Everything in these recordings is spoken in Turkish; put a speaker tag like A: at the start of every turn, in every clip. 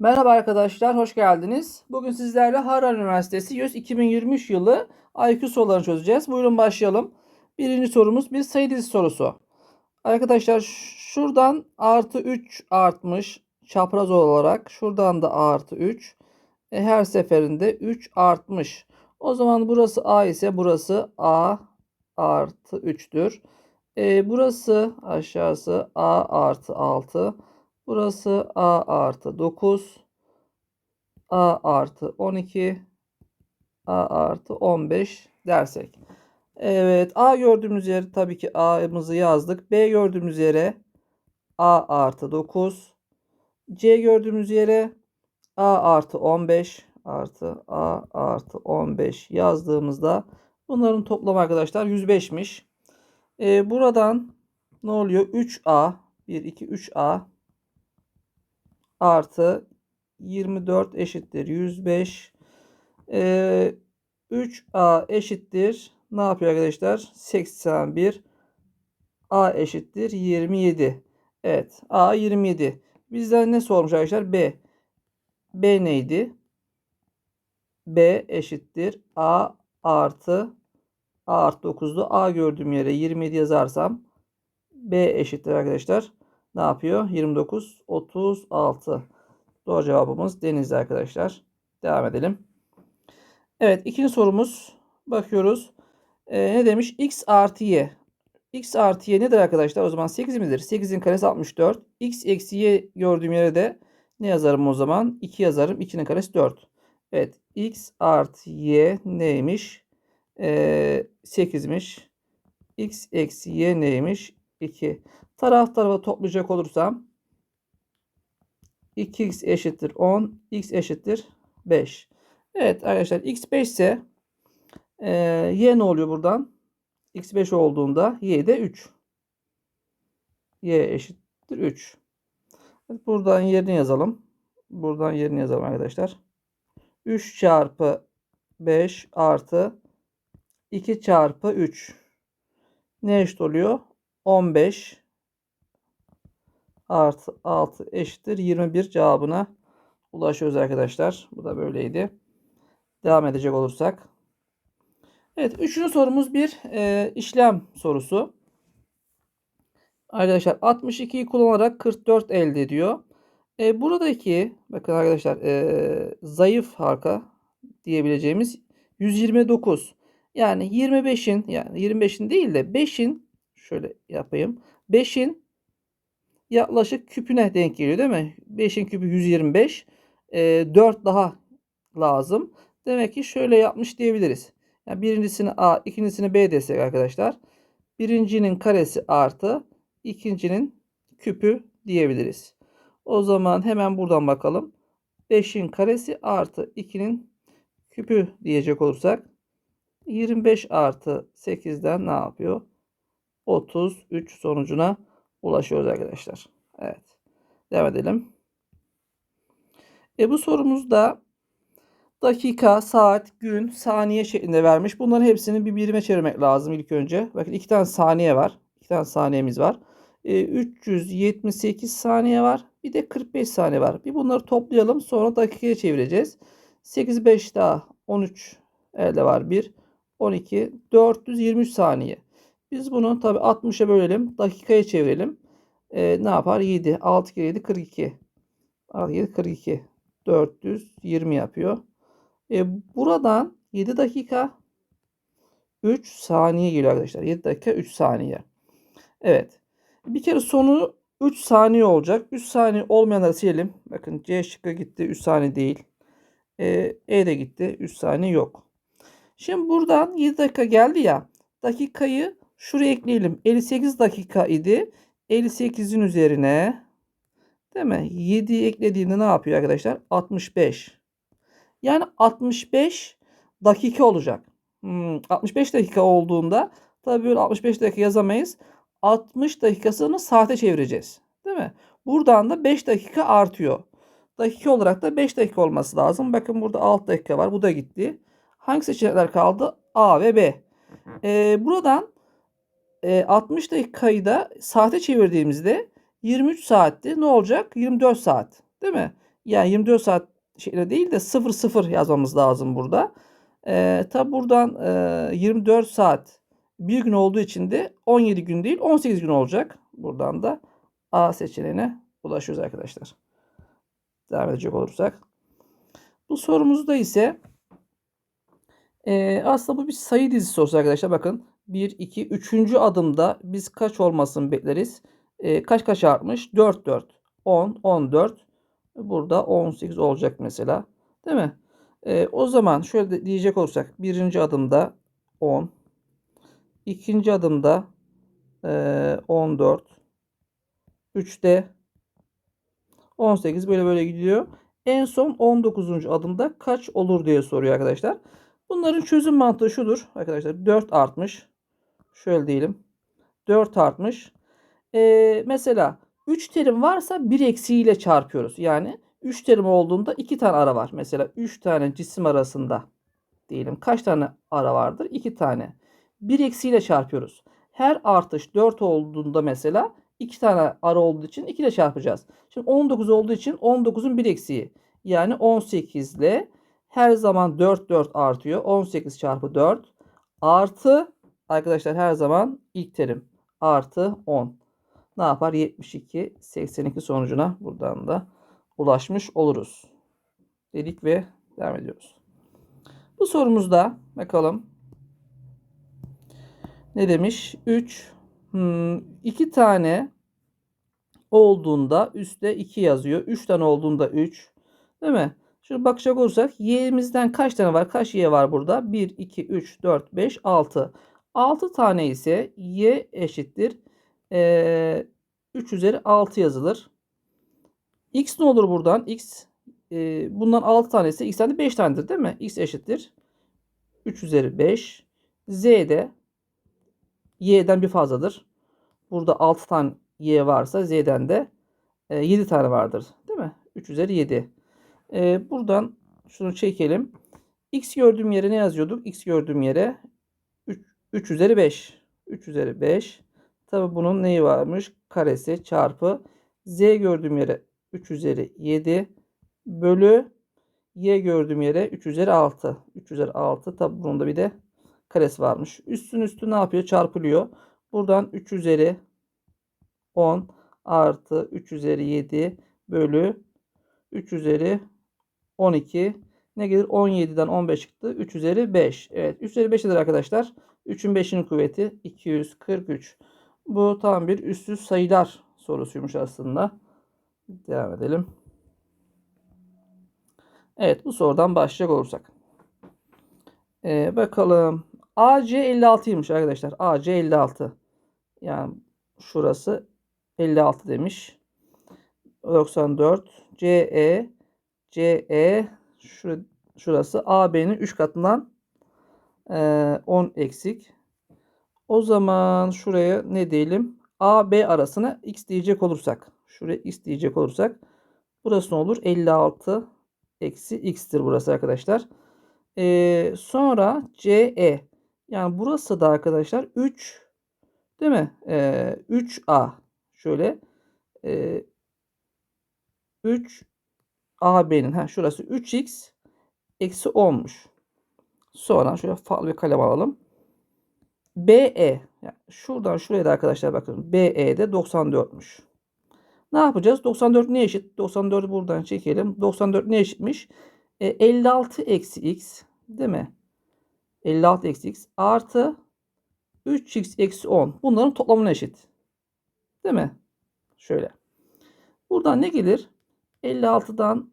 A: Merhaba arkadaşlar, hoş geldiniz. Bugün sizlerle Harran Üniversitesi YÖS 2023 yılı IQ sorularını çözeceğiz. Buyurun başlayalım. Birinci sorumuz bir sayı dizisi sorusu. Arkadaşlar şuradan artı 3 artmış çapraz olarak. Şuradan da artı 3. E, her seferinde 3 artmış. O zaman burası A ise burası A artı 3'tür. E, burası aşağısı A artı 6. Burası A artı 9. A artı 12. A artı 15 dersek. Evet A gördüğümüz yere tabii ki A'mızı yazdık. B gördüğümüz yere A artı 9. C gördüğümüz yere A artı 15 artı A artı 15 yazdığımızda bunların toplamı arkadaşlar 105'miş. Ee, buradan ne oluyor? 3A 1 2 3A artı 24 eşittir 105. Ee, 3A eşittir. Ne yapıyor arkadaşlar? 81. A eşittir 27. Evet. A 27. Bizden ne sormuş arkadaşlar? B. B neydi? B eşittir. A artı A artı 9'du. A gördüğüm yere 27 yazarsam B eşittir arkadaşlar ne yapıyor? 29, 36. Doğru cevabımız denizli arkadaşlar. Devam edelim. Evet ikinci sorumuz. Bakıyoruz. Ee, ne demiş? X artı Y. X artı Y nedir arkadaşlar? O zaman 8 midir? 8'in karesi 64. X eksi Y gördüğüm yere de ne yazarım o zaman? 2 yazarım. 2'nin karesi 4. Evet. X artı Y neymiş? Ee, 8'miş. X eksi Y neymiş? 2. Taraf tarafa toplayacak olursam 2x eşittir 10, x eşittir 5. Evet arkadaşlar x 5 ise e, y ne oluyor buradan? x 5 olduğunda y de 3. y eşittir 3. Buradan yerini yazalım. Buradan yerini yazalım arkadaşlar. 3 çarpı 5 artı 2 çarpı 3 ne eşit oluyor? 15 artı 6 eşittir 21 cevabına ulaşıyoruz arkadaşlar. Bu da böyleydi. Devam edecek olursak. Evet üçüncü sorumuz bir e, işlem sorusu. Arkadaşlar 62'yi kullanarak 44 elde ediyor. E, buradaki bakın arkadaşlar e, zayıf halka diyebileceğimiz 129. Yani 25'in yani 25'in değil de 5'in şöyle yapayım. 5'in yaklaşık küpüne denk geliyor değil mi? 5'in küpü 125. E, 4 daha lazım. Demek ki şöyle yapmış diyebiliriz. Yani birincisini A, ikincisini B desek arkadaşlar. Birincinin karesi artı ikincinin küpü diyebiliriz. O zaman hemen buradan bakalım. 5'in karesi artı 2'nin küpü diyecek olursak 25 artı 8'den ne yapıyor? 33 sonucuna ulaşıyoruz arkadaşlar. Evet. Devam edelim. E bu sorumuzda dakika, saat, gün, saniye şeklinde vermiş. Bunların hepsini bir birime çevirmek lazım ilk önce. Bakın iki tane saniye var. İki tane saniyemiz var. E, 378 saniye var. Bir de 45 saniye var. Bir bunları toplayalım. Sonra dakikaya çevireceğiz. 8, 5 daha 13 elde var. 1, 12, 423 saniye. Biz bunu tabi 60'a bölelim. Dakikaya çevirelim. E, ne yapar? 7. 6 kere 7 42. 6 7 42. 420 yapıyor. E, buradan 7 dakika 3 saniye geliyor arkadaşlar. 7 dakika 3 saniye. Evet. Bir kere sonu 3 saniye olacak. 3 saniye olmayanları silelim. Bakın C şıkkı gitti. 3 saniye değil. E, e de gitti. 3 saniye yok. Şimdi buradan 7 dakika geldi ya. Dakikayı Şuraya ekleyelim. 58 dakika idi. 58'in üzerine değil mi? 7'yi eklediğinde ne yapıyor arkadaşlar? 65. Yani 65 dakika olacak. Hmm, 65 dakika olduğunda tabii böyle 65 dakika yazamayız. 60 dakikasını saate çevireceğiz. Değil mi? Buradan da 5 dakika artıyor. Dakika olarak da 5 dakika olması lazım. Bakın burada 6 dakika var. Bu da gitti. Hangi seçenekler kaldı? A ve B. Ee, buradan 60 dakikayı da saate çevirdiğimizde 23 saatte ne olacak? 24 saat. Değil mi? Yani 24 saat şeklinde değil de 00 yazmamız lazım burada. E, tabi buradan e, 24 saat bir gün olduğu için de 17 gün değil 18 gün olacak. Buradan da A seçeneğine ulaşıyoruz arkadaşlar. Devam edecek olursak. Bu sorumuzda ise e, aslında bu bir sayı dizisi sorusu arkadaşlar. Bakın 1, 2, 3. adımda biz kaç olmasını bekleriz? E, kaç kaç artmış? 4, 4, 10, 14. Burada 18 olacak mesela. Değil mi? E, o zaman şöyle diyecek olursak birinci adımda 10. ikinci adımda e, 14. 3'te 18 böyle böyle gidiyor. En son 19. adımda kaç olur diye soruyor arkadaşlar. Bunların çözüm mantığı şudur arkadaşlar. 4 artmış. Şöyle diyelim. 4 artmış. Ee, mesela 3 terim varsa 1 eksiğiyle çarpıyoruz. Yani 3 terim olduğunda 2 tane ara var. Mesela 3 tane cisim arasında diyelim. Kaç tane ara vardır? 2 tane. 1 eksiğiyle çarpıyoruz. Her artış 4 olduğunda mesela 2 tane ara olduğu için 2 ile çarpacağız. Şimdi 19 olduğu için 19'un 1 eksiği. Yani 18 ile her zaman 4 4 artıyor. 18 çarpı 4 artı arkadaşlar her zaman ilk terim artı 10. Ne yapar? 72 82 sonucuna buradan da ulaşmış oluruz. Dedik ve devam ediyoruz. Bu sorumuzda bakalım. Ne demiş? 3 hmm, 2 tane olduğunda üstte 2 yazıyor. 3 tane olduğunda 3. Değil mi? Şöyle bakacak olursak y'imizden kaç tane var? Kaç y var burada? 1, 2, 3, 4, 5, 6. 6 tane ise y eşittir. Ee, 3 üzeri 6 yazılır. x ne olur buradan? x e, bundan 6 tane ise x'ten de 5 tanedir değil mi? x eşittir. 3 üzeri 5. z de y'den bir fazladır. Burada 6 tane y varsa z'den de e, 7 tane vardır. Değil mi? 3 üzeri 7. E, buradan şunu çekelim. X gördüğüm yere ne yazıyorduk? X gördüğüm yere 3, 3 üzeri 5. 3 üzeri 5. Tabi bunun neyi varmış? Karesi çarpı Z gördüğüm yere 3 üzeri 7 bölü Y gördüğüm yere 3 üzeri 6. 3 üzeri 6. Tabi bunun da bir de karesi varmış. Üstün üstü ne yapıyor? Çarpılıyor. Buradan 3 üzeri 10 artı 3 üzeri 7 bölü 3 üzeri 12 ne gelir? 17'den 15 çıktı. 3 üzeri 5. Evet 3 üzeri 5 nedir arkadaşlar? 3'ün 5'inin kuvveti 243. Bu tam bir üstsüz sayılar sorusuymuş aslında. Devam edelim. Evet bu sorudan başlayacak olursak. Ee, bakalım. AC 56'ymış arkadaşlar. AC 56. Yani şurası 56 demiş. 94. CE CE şur şurası AB'nin 3 katından e, 10 eksik. O zaman şuraya ne diyelim? AB arasına x diyecek olursak. Şuraya x diyecek olursak. Burası ne olur? 56 eksi x'tir burası arkadaşlar. Ee, sonra CE. Yani burası da arkadaşlar 3 değil mi? Ee, 3A. Şöyle. E, 3 AB'nin ha şurası 3x eksi 10'muş. Sonra şöyle farklı bir kalem alalım. BE yani şuradan şuraya da arkadaşlar bakın BE'de 94'müş. Ne yapacağız? 94 ne eşit? 94'ü buradan çekelim. 94 ne eşitmiş? E, 56 eksi x değil mi? 56 eksi x artı 3x eksi 10. Bunların toplamına eşit. Değil mi? Şöyle. Buradan ne gelir? 56'dan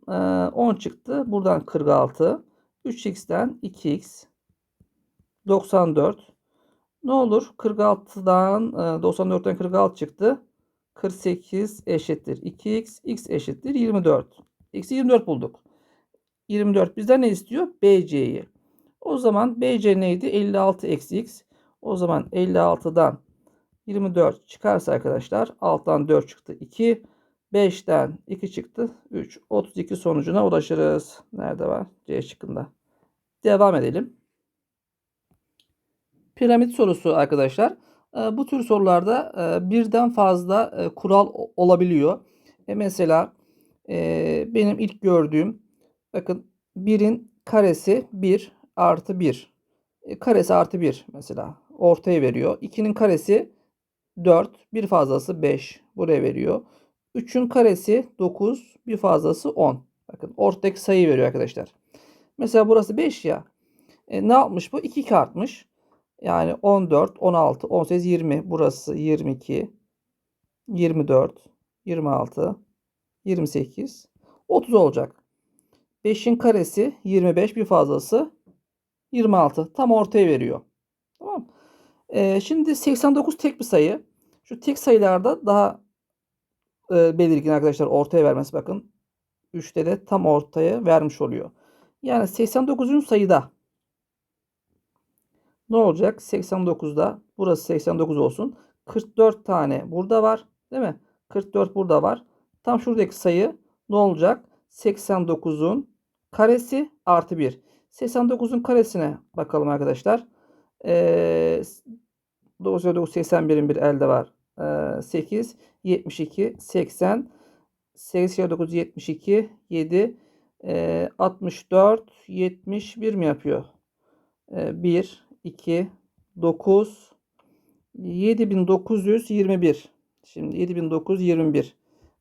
A: 10 çıktı. Buradan 46. 3x'ten 2x. 94. Ne olur? 46'dan 94'ten 46 çıktı. 48 eşittir 2x. x eşittir 24. X'i 24 bulduk. 24 bizden ne istiyor? BC'yi. O zaman BC neydi? 56 eksi x. O zaman 56'dan 24 çıkarsa arkadaşlar alttan 4 çıktı 2. 5'ten 2 çıktı 3. 32 sonucuna ulaşırız. Nerede var? C şıkkında. Devam edelim. Piramit sorusu arkadaşlar. Ee, bu tür sorularda e, birden fazla e, kural olabiliyor. E mesela benim ilk gördüğüm bakın 1'in karesi 1 artı 1. E, karesi artı 1 mesela ortaya veriyor. 2'nin karesi 4. Bir fazlası 5. Buraya veriyor. 3'ün karesi 9. Bir fazlası 10. Bakın ortadaki sayı veriyor arkadaşlar. Mesela burası 5 ya. E, ne yapmış bu? 2 artmış. Yani 14, 16, 18, 20. Burası 22, 24, 26, 28, 30 olacak. 5'in karesi 25 bir fazlası 26. Tam ortaya veriyor. Tamam. Ee, şimdi 89 tek bir sayı. Şu tek sayılarda daha e, belirgin arkadaşlar ortaya vermesi bakın. 3'te de tam ortaya vermiş oluyor. Yani 89. sayıda ne olacak? 89'da burası 89 olsun. 44 tane burada var. Değil mi? 44 burada var. Tam şuradaki sayı ne olacak? 89'un karesi artı 1. 89'un karesine bakalım arkadaşlar. Ee, 9, 9, 81'in bir elde var. Ee, 8, 72, 80, 8, 9, 72, 7, e, 64, 71 mi yapıyor? E, 1, 2, 9, 7921. Şimdi 7921.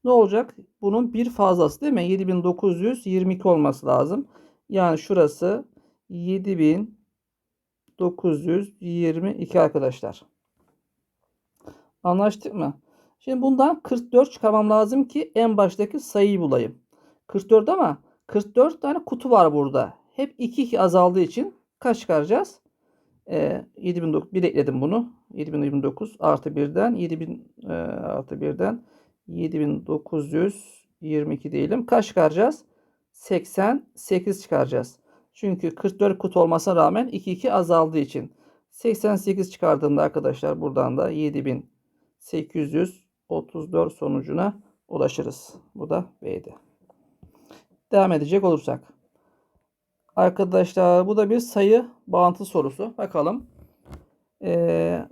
A: Ne olacak? Bunun bir fazlası değil mi? 7922 olması lazım. Yani şurası 7922 arkadaşlar. Anlaştık mı? Şimdi bundan 44 çıkarmam lazım ki en baştaki sayıyı bulayım. 44 ama 44 tane kutu var burada. Hep 2 2 azaldığı için kaç çıkaracağız? Ee, 7009 bir ekledim bunu. 7029 artı 1'den 7000 e, artı 1'den 7922 diyelim. Kaç çıkaracağız? 88 çıkaracağız. Çünkü 44 kutu olmasına rağmen 2 2 azaldığı için 88 çıkardığımda arkadaşlar buradan da 7834 sonucuna ulaşırız. Bu da B'de. Devam edecek olursak. Arkadaşlar bu da bir sayı bağıntı sorusu. Bakalım. Ee,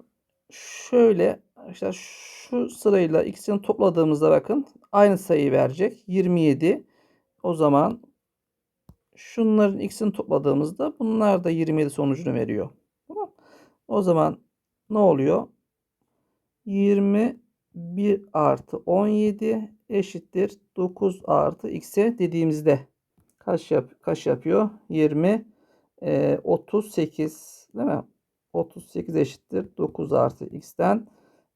A: şöyle işte şu sırayla ikisini topladığımızda bakın aynı sayıyı verecek. 27. O zaman şunların ikisini topladığımızda bunlar da 27 sonucunu veriyor. O zaman ne oluyor? 21 artı 17 eşittir 9 artı x'e dediğimizde kaç yap kaç yapıyor? 20 e, 38 değil mi? 38 eşittir 9 artı x'ten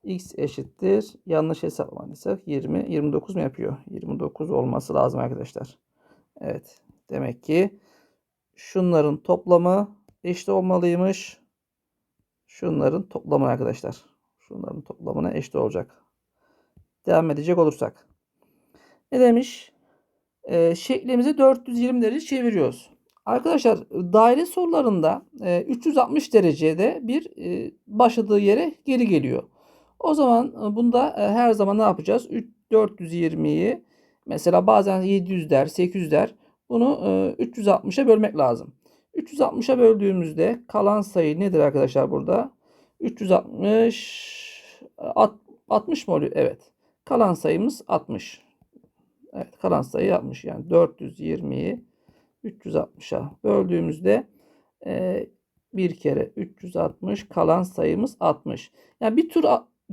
A: x eşittir yanlış hesaplamadıysak 20 29 mu yapıyor? 29 olması lazım arkadaşlar. Evet. Demek ki şunların toplamı eşit olmalıymış. Şunların toplamı arkadaşlar. Şunların toplamına eşit olacak. Devam edecek olursak. Ne demiş? Ee, şeklimizi 420 derece çeviriyoruz. Arkadaşlar daire sorularında e, 360 derecede bir e, başladığı yere geri geliyor. O zaman e, bunda e, her zaman ne yapacağız? 420'yi mesela bazen 700 der, 800 der. Bunu 360'a bölmek lazım. 360'a böldüğümüzde kalan sayı nedir arkadaşlar burada? 360 60 mı oluyor? Evet. Kalan sayımız 60. Evet, kalan sayı 60. Yani 420'yi 360'a böldüğümüzde e, bir kere 360 kalan sayımız 60. Yani bir tur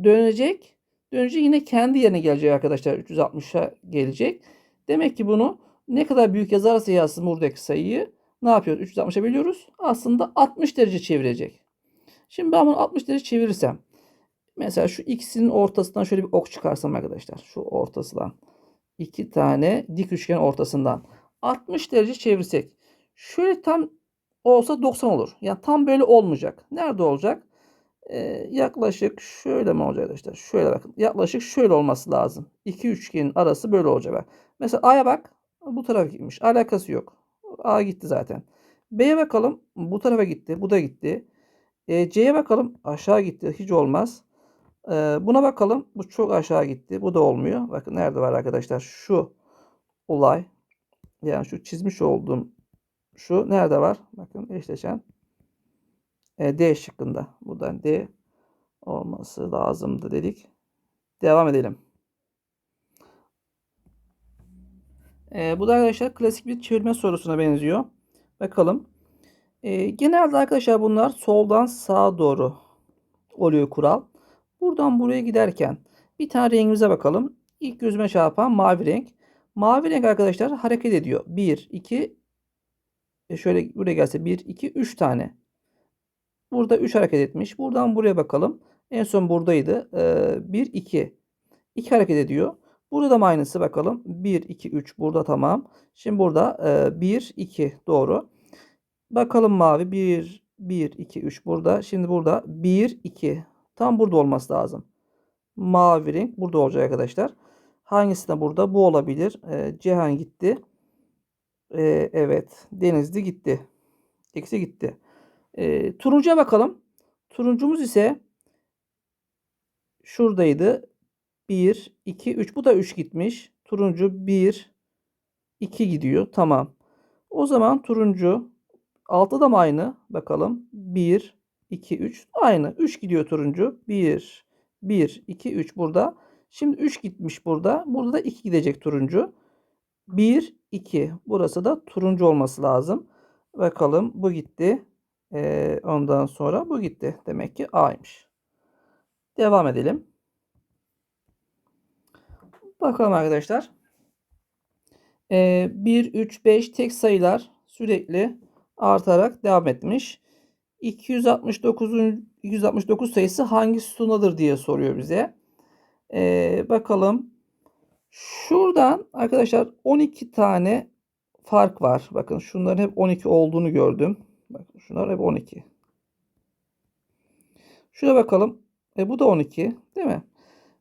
A: dönecek. Dönünce yine kendi yerine gelecek arkadaşlar. 360'a gelecek. Demek ki bunu ne kadar büyük yazarsa yazsın buradaki sayıyı ne yapıyoruz? 360'a bölüyoruz. Aslında 60 derece çevirecek. Şimdi ben bunu 60 derece çevirirsem mesela şu ikisinin ortasından şöyle bir ok çıkarsam arkadaşlar. Şu ortasından. İki tane dik üçgen ortasından. 60 derece çevirsek. Şöyle tam olsa 90 olur. Yani tam böyle olmayacak. Nerede olacak? Ee, yaklaşık şöyle mi olacak arkadaşlar? Şöyle bakın. Yaklaşık şöyle olması lazım. İki üçgenin arası böyle olacak. Mesela A'ya bak. Bu tarafa gitmiş. Alakası yok. A gitti zaten. B'ye bakalım. Bu tarafa gitti. Bu da gitti. E, C'ye bakalım. Aşağı gitti. Hiç olmaz. E, buna bakalım. Bu çok aşağı gitti. Bu da olmuyor. Bakın nerede var arkadaşlar? Şu olay. Yani şu çizmiş olduğum şu nerede var? Bakın eşleşen. E, D şıkkında. Buradan D olması lazımdı dedik. Devam edelim. Ee, bu da arkadaşlar klasik bir çevirme sorusuna benziyor. Bakalım. Ee, genelde arkadaşlar bunlar soldan sağa doğru oluyor kural. Buradan buraya giderken bir tane rengimize bakalım. İlk gözüme çarpan mavi renk. Mavi renk arkadaşlar hareket ediyor. 1, 2, e, şöyle buraya gelse 1, 2, 3 tane. Burada 3 hareket etmiş. Buradan buraya bakalım. En son buradaydı. Ee, 1, 2. 2 hareket ediyor. Burada da aynısı bakalım. 1, 2, 3 burada tamam. Şimdi burada e, 1, 2 doğru. Bakalım mavi 1, 1, 2, 3 burada. Şimdi burada 1, 2. Tam burada olması lazım. Mavi renk burada olacak arkadaşlar. Hangisi de burada? Bu olabilir. E, Cihan gitti. E, evet. Denizli gitti. Eksi gitti. E, turuncuya bakalım. Turuncumuz ise şuradaydı. 1, 2, 3. Bu da 3 gitmiş. Turuncu 1, 2 gidiyor. Tamam. O zaman turuncu 6 da mı aynı? Bakalım. 1, 2, 3. Aynı. 3 gidiyor turuncu. 1, 1, 2, 3 burada. Şimdi 3 gitmiş burada. Burada da 2 gidecek turuncu. 1, 2. Burası da turuncu olması lazım. Bakalım bu gitti. Ee, ondan sonra bu gitti. Demek ki A'ymış. Devam edelim. Bakalım arkadaşlar. Ee, 1, 3, 5 tek sayılar sürekli artarak devam etmiş. 269. 269 sayısı hangi sütundadır diye soruyor bize. Ee, bakalım. Şuradan arkadaşlar 12 tane fark var. Bakın şunların hep 12 olduğunu gördüm. Bakın şunlar hep 12. Şuna bakalım. E bu da 12 değil mi?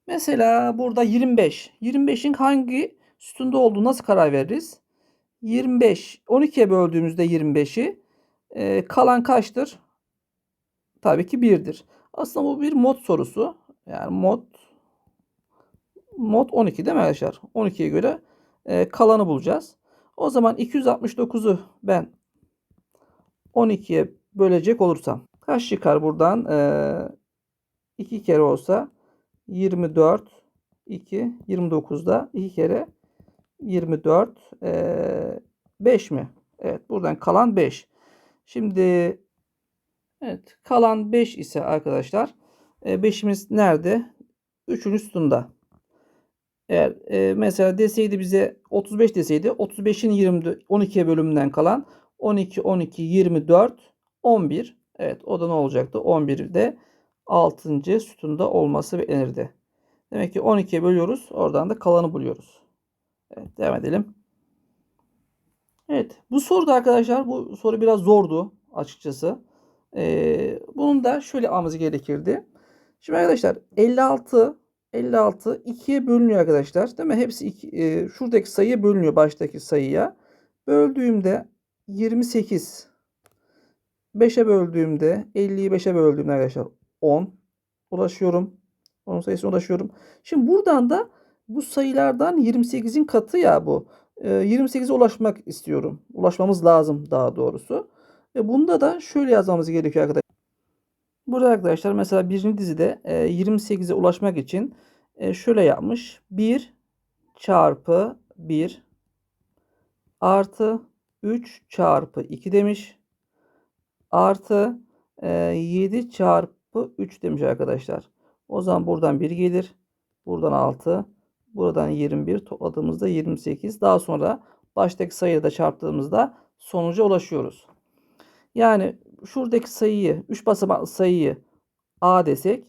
A: Mesela burada 25. 25'in hangi sütunda olduğunu nasıl karar veririz? 25. 12'ye böldüğümüzde 25'i e, kalan kaçtır? Tabii ki 1'dir. Aslında bu bir mod sorusu. Yani mod mod 12 değil mi arkadaşlar? 12'ye göre e, kalanı bulacağız. O zaman 269'u ben 12'ye bölecek olursam kaç çıkar buradan? E, 2 kere olsa 24 2 29'da 2 kere 24 e, 5 mi? Evet buradan kalan 5. Şimdi evet kalan 5 ise arkadaşlar 5'imiz e, nerede? 3'ün üstünde. Eğer e, mesela deseydi bize 35 deseydi 35'in 20 12'ye bölümünden kalan 12 12 24 11. Evet o da ne olacaktı? 11'de 6. sütunda olması beklenirdi. Demek ki 12'ye bölüyoruz. Oradan da kalanı buluyoruz. Evet devam edelim. Evet bu soruda arkadaşlar bu soru biraz zordu açıkçası. Ee, bunun da şöyle almamız gerekirdi. Şimdi arkadaşlar 56 56 2'ye bölünüyor arkadaşlar. Değil mi? Hepsi iki, şuradaki sayıya bölünüyor baştaki sayıya. Böldüğümde 28 5'e böldüğümde 50'yi 5'e böldüğümde arkadaşlar 10 ulaşıyorum. 10 sayısına ulaşıyorum. Şimdi buradan da bu sayılardan 28'in katı ya bu. 28'e ulaşmak istiyorum. Ulaşmamız lazım daha doğrusu. Ve bunda da şöyle yazmamız gerekiyor arkadaşlar. Burada arkadaşlar mesela birinci dizide 28'e ulaşmak için şöyle yapmış. 1 çarpı 1 artı 3 çarpı 2 demiş. Artı 7 çarpı 3 demiş arkadaşlar. O zaman buradan 1 gelir. Buradan 6. Buradan 21 topladığımızda 28. Daha sonra baştaki sayıyı da çarptığımızda sonuca ulaşıyoruz. Yani şuradaki sayıyı 3 basamaklı sayıyı A desek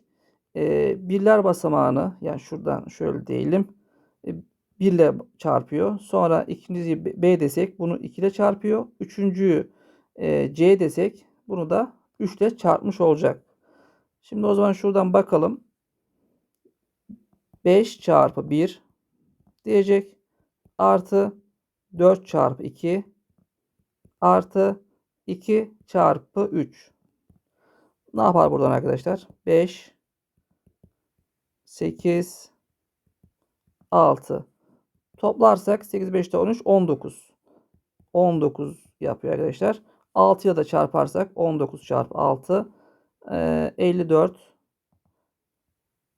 A: e, birler basamağını yani şuradan şöyle diyelim e, 1 ile çarpıyor. Sonra ikinciyi B desek bunu 2 ile çarpıyor. Üçüncüyü e, C desek bunu da 3 ile çarpmış olacak. Şimdi o zaman şuradan bakalım. 5 çarpı 1 diyecek. Artı 4 çarpı 2 artı 2 çarpı 3. Ne yapar buradan arkadaşlar? 5 8 6 Toplarsak 8 5'te 13 19. 19 yapıyor arkadaşlar. 6'ya da çarparsak 19 çarpı 6 54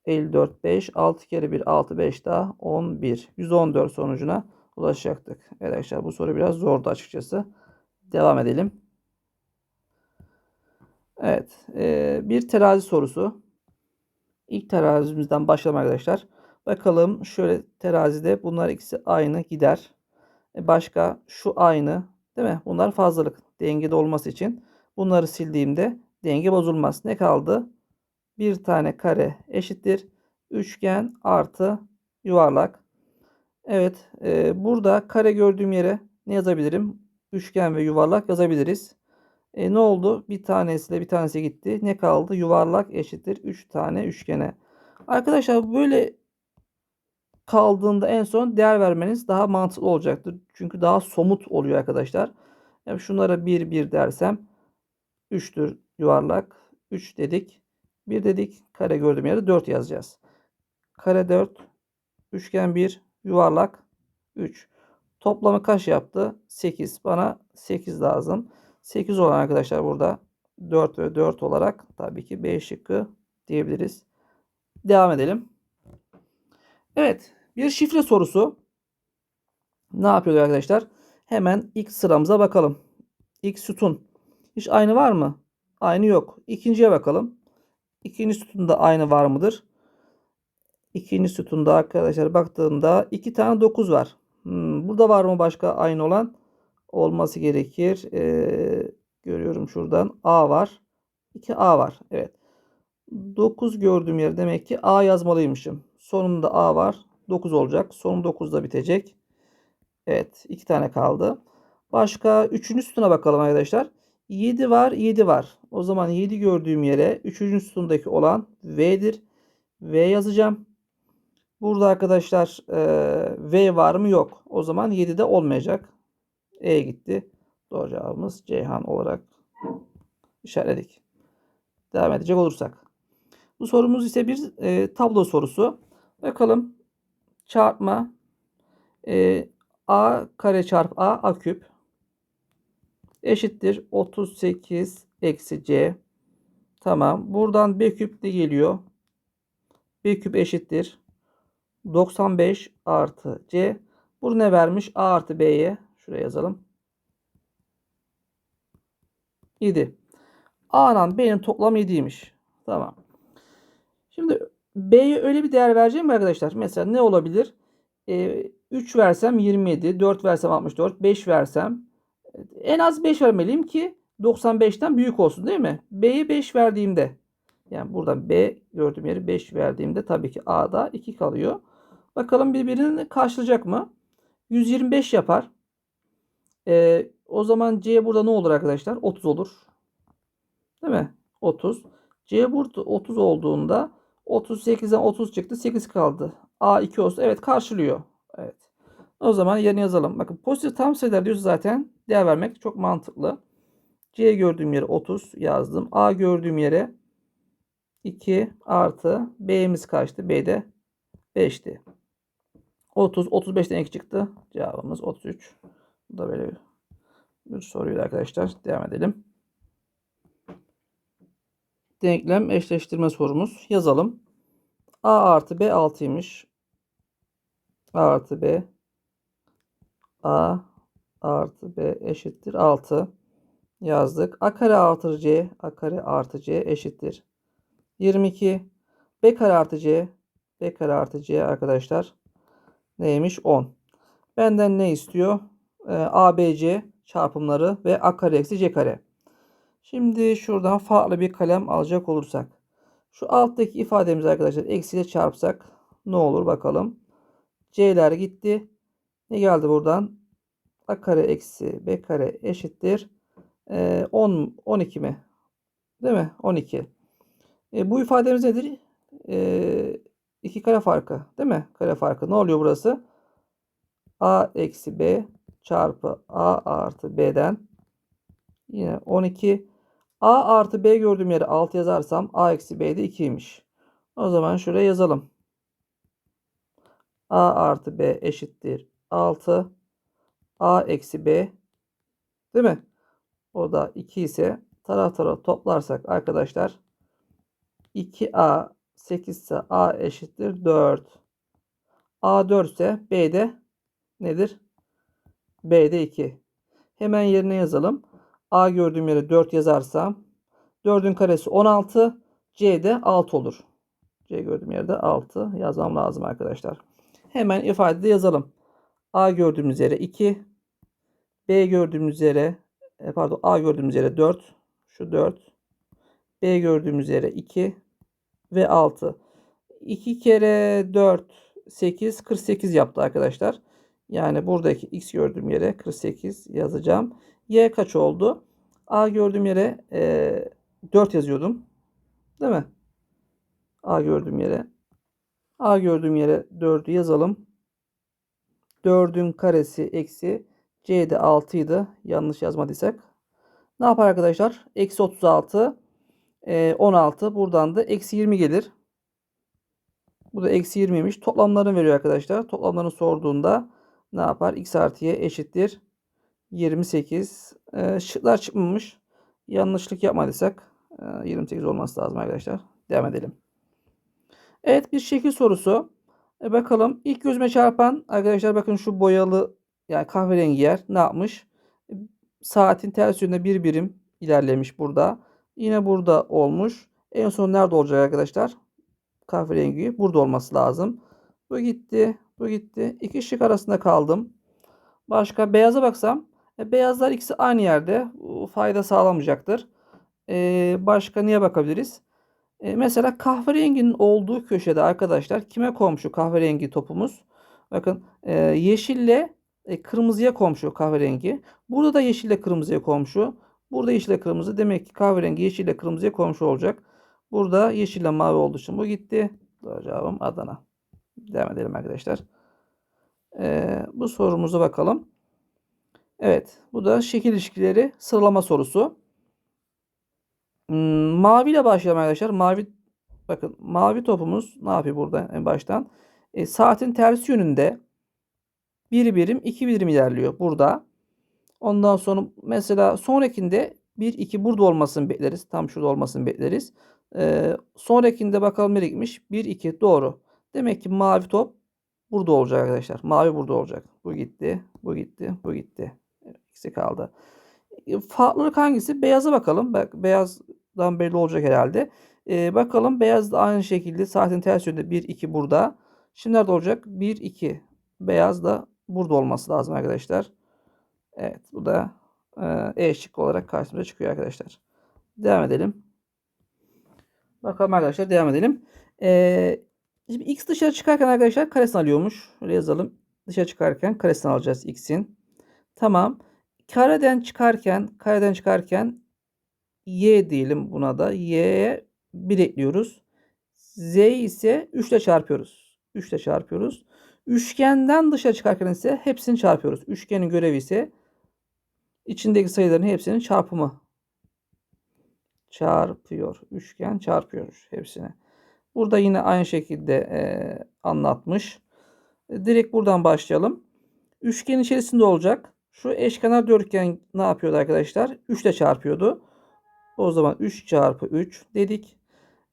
A: 54 5 6 kere 1 6 5 daha 11 114 sonucuna ulaşacaktık. Arkadaşlar bu soru biraz zordu açıkçası. Devam edelim. Evet. e, bir terazi sorusu. İlk terazimizden başlayalım arkadaşlar. Bakalım şöyle terazide bunlar ikisi aynı gider. E, başka şu aynı değil mi? Bunlar fazlalık dengede olması için. Bunları sildiğimde denge bozulmaz. Ne kaldı? Bir tane kare eşittir. Üçgen artı yuvarlak. Evet. e, burada kare gördüğüm yere ne yazabilirim? Üçgen ve yuvarlak yazabiliriz. E, ne oldu? Bir tanesiyle bir tanesi gitti. Ne kaldı? Yuvarlak eşittir 3 tane üçgene. Arkadaşlar böyle kaldığında en son değer vermeniz daha mantıklı olacaktır. Çünkü daha somut oluyor arkadaşlar. Yani şunlara 1 1 dersem 3'tür yuvarlak. 3 dedik. 1 dedik. Kare gördüğüm yere 4 yazacağız. Kare 4. Üçgen 1. Yuvarlak 3. Toplamı kaç yaptı? 8. Bana 8 lazım. 8 olan arkadaşlar burada 4 ve 4 olarak tabii ki B şıkkı diyebiliriz. Devam edelim. Evet. Bir şifre sorusu. Ne yapıyoruz arkadaşlar? Hemen ilk sıramıza bakalım. İlk sütun. Hiç aynı var mı? Aynı yok. İkinciye bakalım. İkinci sütunda aynı var mıdır? İkinci sütunda arkadaşlar baktığımda iki tane 9 var. Hmm, burada var mı başka aynı olan? Olması gerekir. Ee, görüyorum şuradan. A var. 2A var. Evet. 9 gördüğüm yer demek ki A yazmalıymışım. Sonunda A var. 9 olacak. Son 9'da bitecek. Evet. 2 tane kaldı. Başka 3. sütuna bakalım arkadaşlar. 7 var. 7 var. O zaman 7 gördüğüm yere 3. sütundaki olan V'dir. V yazacağım. Burada arkadaşlar e, V var mı? Yok. O zaman 7'de olmayacak. E gitti. Doğru cevabımız Ceyhan olarak işaretledik. Devam edecek olursak. Bu sorumuz ise bir e, tablo sorusu. Bakalım çarpma e, a kare çarpı a a küp eşittir 38 eksi c. Tamam. Buradan b küp ne geliyor? b küp eşittir 95 artı c. Bu ne vermiş? a artı b'ye. Şuraya yazalım. 7. A'nın B'nin toplam 7'ymiş. Tamam. Şimdi B'ye öyle bir değer vereceğim arkadaşlar. Mesela ne olabilir? Ee, 3 versem 27, 4 versem 64, 5 versem en az 5 vermeliyim ki 95'ten büyük olsun değil mi? B'ye 5 verdiğimde yani buradan B gördüğüm yeri 5 verdiğimde tabii ki A'da 2 kalıyor. Bakalım birbirini karşılayacak mı? 125 yapar. Ee, o zaman C burada ne olur arkadaşlar? 30 olur. Değil mi? 30. C burada 30 olduğunda 38'den 30 çıktı. 8 kaldı. A 2 olsa evet karşılıyor. Evet. O zaman yerine yazalım. Bakın pozitif tam sayılar diyoruz zaten. Değer vermek çok mantıklı. C gördüğüm yere 30 yazdım. A gördüğüm yere 2 artı B'miz kaçtı? B'de 5'ti. 30. 35'ten 2 çıktı. Cevabımız 33. Bu da böyle bir soruydu arkadaşlar. Devam edelim. Denklem eşleştirme sorumuz. Yazalım. A artı B 6'ymış. A artı B A artı B eşittir 6 yazdık. A kare artı C A kare artı C eşittir 22 B kare artı C B kare artı C arkadaşlar neymiş 10. Benden ne istiyor? Ee, A, B, C çarpımları ve A kare eksi C kare. Şimdi şuradan farklı bir kalem alacak olursak. Şu alttaki ifademizi arkadaşlar eksiyle çarpsak ne olur bakalım. C'ler gitti. Ne geldi buradan? A kare eksi B kare eşittir. Ee, 10, 12 mi? Değil mi? 12. E, bu ifademiz nedir? E, 2 kare farkı. Değil mi? Kare farkı. Ne oluyor burası? A eksi B çarpı A artı B'den yine 12 A artı B gördüğüm yere 6 yazarsam A eksi B'de 2'ymiş. O zaman şuraya yazalım. A artı B eşittir 6. A eksi B değil mi? O da 2 ise taraf tarafa toplarsak arkadaşlar 2A 8 ise A eşittir 4. A 4 ise B de nedir? B'de 2. Hemen yerine yazalım. A gördüğüm yere 4 yazarsam 4'ün karesi 16. C'de 6 olur. C gördüğüm yerde 6 yazmam lazım arkadaşlar. Hemen ifadede yazalım. A gördüğümüz yere 2. B gördüğümüz yere e, pardon A gördüğümüz yere 4. Şu 4. B gördüğümüz yere 2 ve 6. 2 kere 4 8 48 yaptı arkadaşlar. Yani buradaki x gördüğüm yere 48 yazacağım. Y kaç oldu? A gördüğüm yere e, 4 yazıyordum. Değil mi? A gördüğüm yere. A gördüğüm yere 4'ü yazalım. 4'ün karesi eksi C'de 6 idi. Yanlış yazmadıysak. Ne yapar arkadaşlar? Eksi 36 e, 16. Buradan da eksi 20 gelir. Bu da eksi 20'ymiş. Toplamlarını veriyor arkadaşlar. Toplamlarını sorduğunda ne yapar? X artı Y eşittir. 28. E, şıklar çıkmamış. Yanlışlık yapmadıysak e, 28 olması lazım arkadaşlar. Devam edelim. Evet bir şekil sorusu. E bakalım ilk gözüme çarpan arkadaşlar bakın şu boyalı yani kahverengi yer ne yapmış? E, Saatin ters yönünde bir birim ilerlemiş burada. Yine burada olmuş. En son nerede olacak arkadaşlar? Kahverengi burada olması lazım. Bu gitti. Bu gitti. İki şık arasında kaldım. Başka beyaza baksam. E, beyazlar ikisi aynı yerde. Bu Fayda sağlamayacaktır. E, başka niye bakabiliriz? E, mesela kahverenginin olduğu köşede arkadaşlar kime komşu kahverengi topumuz? Bakın e, yeşille e, kırmızıya komşu kahverengi. Burada da yeşille kırmızıya komşu. Burada yeşille kırmızı. Demek ki kahverengi yeşille kırmızıya komşu olacak. Burada yeşille mavi olduğu için bu gitti. Doğru cevabım Adana. Devam edelim arkadaşlar. E, bu sorumuza bakalım. Evet. Bu da şekil ilişkileri sıralama sorusu. Hmm, mavi ile başlayalım arkadaşlar. Mavi bakın mavi topumuz ne yapıyor burada en baştan? E, saatin tersi yönünde bir birim iki birim ilerliyor burada. Ondan sonra mesela sonrakinde 1 2 burada olmasını bekleriz. Tam şurada olmasını bekleriz. E, sonrakinde bakalım nereye gitmiş? 1 2 doğru. Demek ki mavi top burada olacak arkadaşlar. Mavi burada olacak. Bu gitti. Bu gitti. Bu gitti. İkisi kaldı. E, Farklılık hangisi? Beyaza bakalım. Bak beyazdan belli olacak herhalde. E, bakalım beyaz da aynı şekilde saatin ters yönünde 1 2 burada. Şimdi nerede olacak? 1 2. Beyaz da burada olması lazım arkadaşlar. Evet bu da e, E şıkkı olarak karşımıza çıkıyor arkadaşlar. Devam edelim. Bakalım arkadaşlar devam edelim. E, şimdi x dışarı çıkarken arkadaşlar karesini alıyormuş. Şöyle yazalım. Dışarı çıkarken karesini alacağız x'in. Tamam. Kareden çıkarken kareden çıkarken y diyelim buna da. y'ye 1 ekliyoruz. z ise 3 ile çarpıyoruz. 3 ile çarpıyoruz. Üçgenden dışarı çıkarken ise hepsini çarpıyoruz. Üçgenin görevi ise içindeki sayıların hepsinin çarpımı. Çarpıyor. Üçgen çarpıyor hepsini. Burada yine aynı şekilde e, anlatmış. E, direkt buradan başlayalım. Üçgen içerisinde olacak. Şu eşkenar dörtgen ne yapıyordu arkadaşlar? 3 ile çarpıyordu. O zaman 3 çarpı 3 dedik.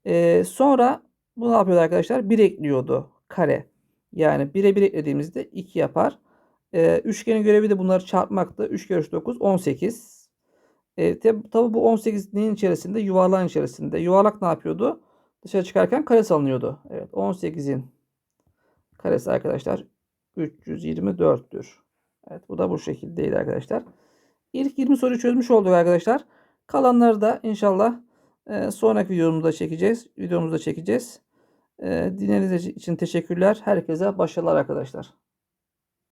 A: E, sonra bu ne yapıyordu arkadaşlar? 1 ekliyordu kare. Yani 1'e 1 eklediğimizde 2 yapar. Ee, üçgenin görevi de bunları çarpmaktı. 3 kere 3 9 18. E, tabi bu 18 neyin içerisinde? Yuvarlağın içerisinde. Yuvarlak ne yapıyordu? Dışarı çıkarken kare salınıyordu. Evet 18'in karesi arkadaşlar 324'tür. Evet bu da bu şekildeydi arkadaşlar. İlk 20 soruyu çözmüş olduk arkadaşlar. Kalanları da inşallah e, sonraki videomuzda çekeceğiz. Videomuzda çekeceğiz. E, dinlediğiniz için teşekkürler. Herkese başarılar arkadaşlar.